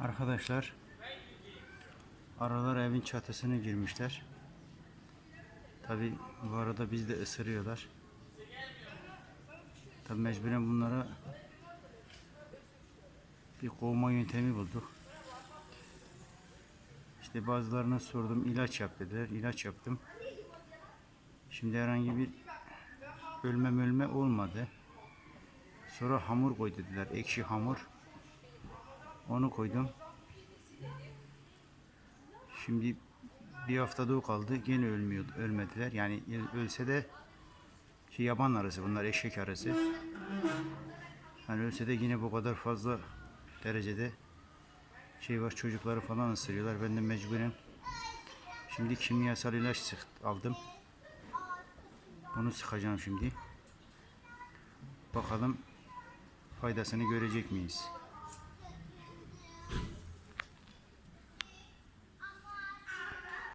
Arkadaşlar aralar evin çatısını girmişler. Tabi bu arada biz de ısırıyorlar. Tabi mecburen bunlara bir kovma yöntemi bulduk. İşte bazılarına sordum ilaç yap dediler. İlaç yaptım. Şimdi herhangi bir ölme ölme olmadı. Sonra hamur koy dediler. Ekşi hamur. Onu koydum. Şimdi bir haftada o kaldı. Gene ölmüyor, ölmediler. Yani ölse de şey yaban arısı bunlar eşek arısı. Hani ölse de yine bu kadar fazla derecede şey var çocukları falan ısırıyorlar. Ben de mecburen şimdi kimyasal ilaç sık, aldım. Bunu sıkacağım şimdi. Bakalım faydasını görecek miyiz?